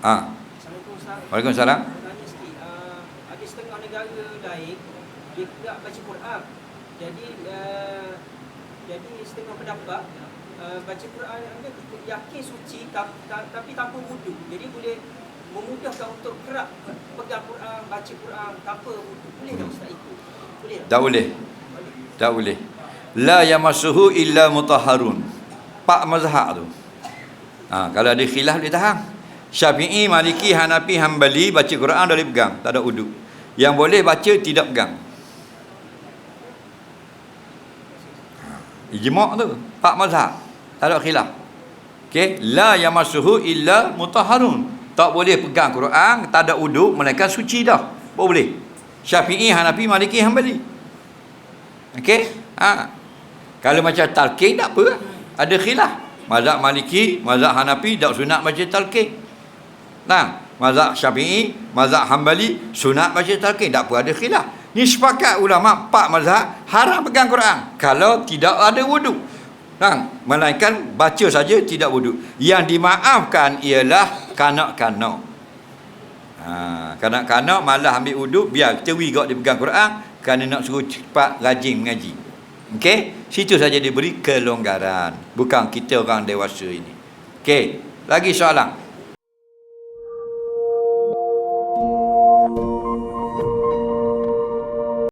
Ha. Assalamualaikum. Waalaikumsalam. Uh, ada setengah negara lain dia tak baca Quran. Jadi uh, jadi setengah pendapat uh, baca Quran dia yakin suci tapi, tapi tanpa wudu. Jadi boleh memudahkan untuk kerak pegang Quran, baca Quran tanpa wudu. Boleh tak Ustaz itu? Boleh tak? Tak boleh. Tak boleh. La yamassuhu illa mutahharun. Pak mazhab tu. Ha, kalau ada khilaf boleh tahan. Syafi'i, Maliki, Hanafi, Hambali baca Quran boleh pegang, tak ada uduk. Yang boleh baca tidak pegang. Ijma' tu, pak mazhab. Tak ada khilaf. Okey, la yamassuhu illa mutahharun. Tak boleh pegang Quran, tak ada uduk, melainkan suci dah. Boleh. Syafi'i, Hanafi, Maliki, Hambali. Okey? Ha. Kalau macam talqin tak apa. Ada khilaf. Mazhab Maliki, mazhab Hanafi tak sunat baca talqin. Nah, mazhab Syafi'i, mazhab Hambali sunat baca talqin. Tak apa ada khilaf. Ni sepakat ulama empat mazhab haram pegang Quran kalau tidak ada wuduk. Nah, melainkan baca saja tidak wuduk. Yang dimaafkan ialah kanak-kanak. Ha, kanak-kanak malah ambil wuduk biar tewi gak dia pegang Quran kerana nak suruh cepat rajin mengaji. Okey, situ saja diberi kelonggaran. Bukan kita orang dewasa ini. Okey, lagi soalan.